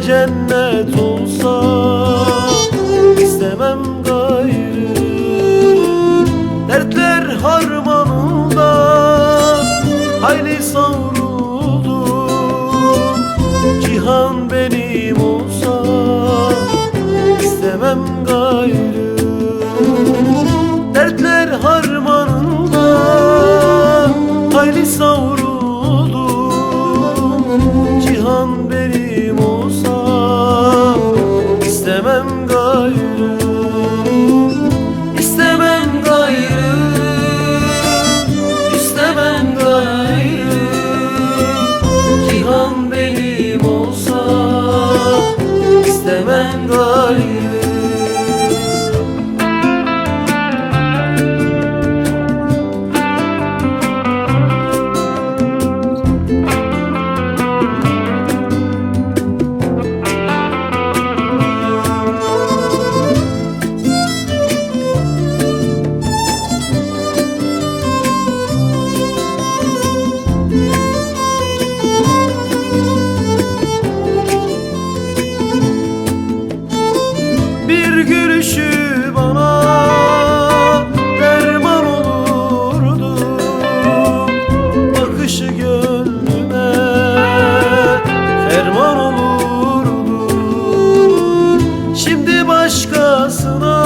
Cennet olsa istemem gayrı. Dertler harmanında hayli savruldum Cihan benim olsa istemem gayrı. Dertler harmanında hayli savruldum gülüşü bana derman olurdu. Bakışı gönlüme ferman olurdu. Şimdi başkasına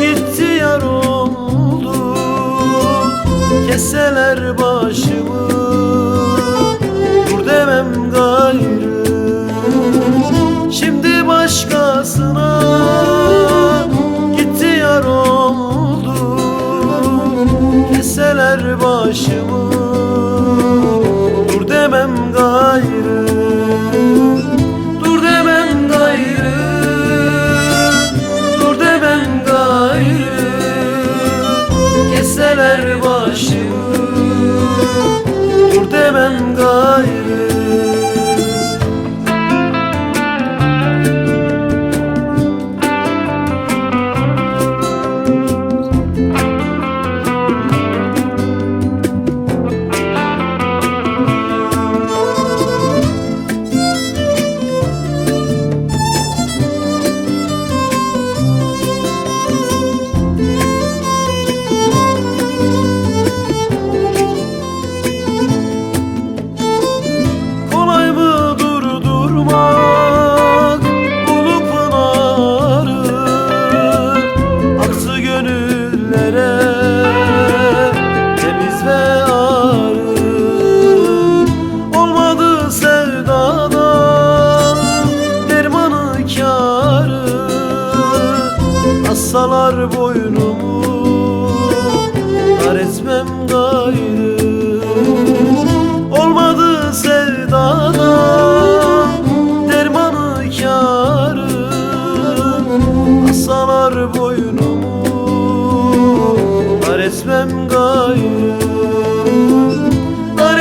gitti yar oldu. Keseler başımı Keseler başımı Assalar boynumu Dar gayrı. Olmadı sevdadan dermanı kârı. Asalar boynumu dar etmem gayrı Dar